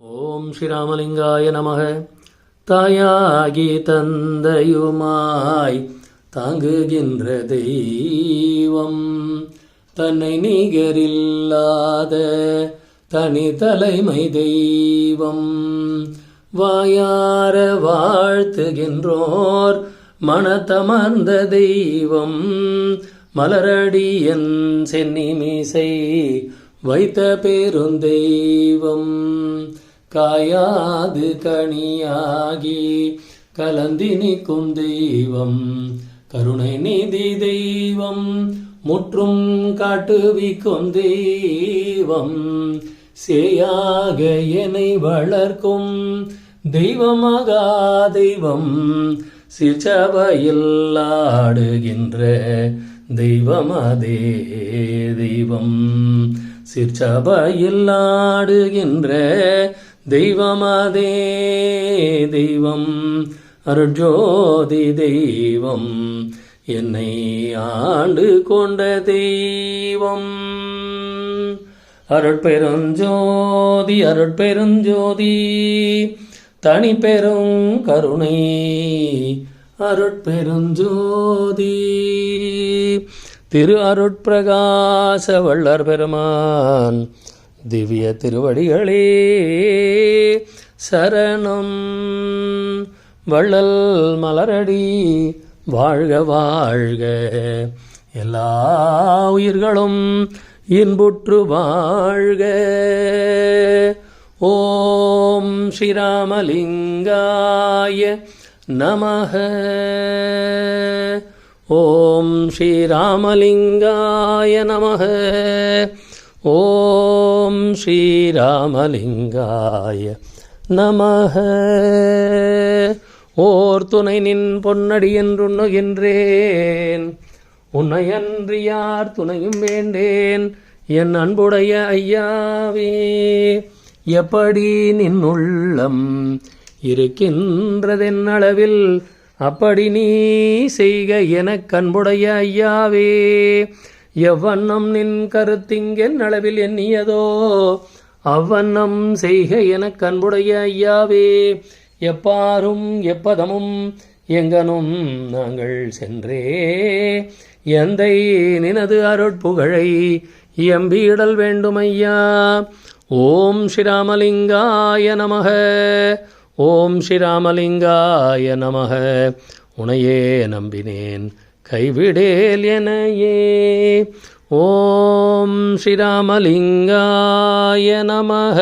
ஓம் ஸ்ரீராமலிங்காய நமக. தாயாகி தந்தையுமாய் தாங்குகின்ற தெய்வம். தன்னை நிகரில்லாத தனி தலைமை தெய்வம். வாயார வாழ்த்துகின்றோர் மனத்தமர்ந்த தெய்வம். மலரடியன் சென்னிமிசை வைத்த பெருந்தெய்வம். காயாது கனியாகி கலந்தி நிற்கும் தெய்வம் கருணை நிதி தெய்வம் முற்றும் காட்டுவிக்கும் தெய்வம். சேயாக என்னை வளர்க்கும் தெய்வமகா தெய்வம் சிற்சபையில் ஆடுகின்ற தெய்வம். அதே தெய்வம் சிற்சபையில் ஆடுகின்ற தெய்வம் அதே தெய்வம் அருட்ஜோதி தெய்வம் என்னை ஆண்டு கொண்ட தெய்வம். அருட்பெருஞ்சோதி அருட்பெருஞ்சோதி தனி பெரும் கருணை அருட்பெருஞ்சோதி. திரு அருட்பிரகாச வள்ளர் பெருமான் திவ்ய திருவடிகளே சரணம். வள்ளல் மலரடி வாழ்க வாழ்க. எல்லா உயிர்களும் இன்புற்று வாழ்க. ஓம் ஸ்ரீராமலிங்காய நமக. ஓம் ஸ்ரீராமலிங்காய நமக. ஓம் ஸ்ரீராமலிங்காய நமக. ஓர் துணை நின் பொன்னடி என்றுண்ணுகின்றேன். உன்னையன்றி யார் துணையும் வேண்டேன்? என் அன்புடைய ஐயாவே எப்படி நின் உள்ளம் இருக்கின்றதென் அளவில்? அப்படி நீ செய்க எனக் கண்புடைய ஐயாவே எவ்வண்ணம் நின் கருத்திங்கென் அளவில் எண்ணியதோ அவ்வண்ணம் செய்க எனக் கண்புடைய ஐயாவே. எப்பாரும் எப்பதமும் எங்கனும் நாங்கள் சென்றே. எந்தை நினது அருட்புகழை எம்பியிடல் வேண்டும் ஐயா ஓம் ஸ்ரீராமலிங்காய நமக ஓம் ஸ்ரீராமலிங்காய நமக. உனையே நம்பினேன். கைவிடேல் எனையே. ஓம் ஸ்ரீராமலிங்காய நமக.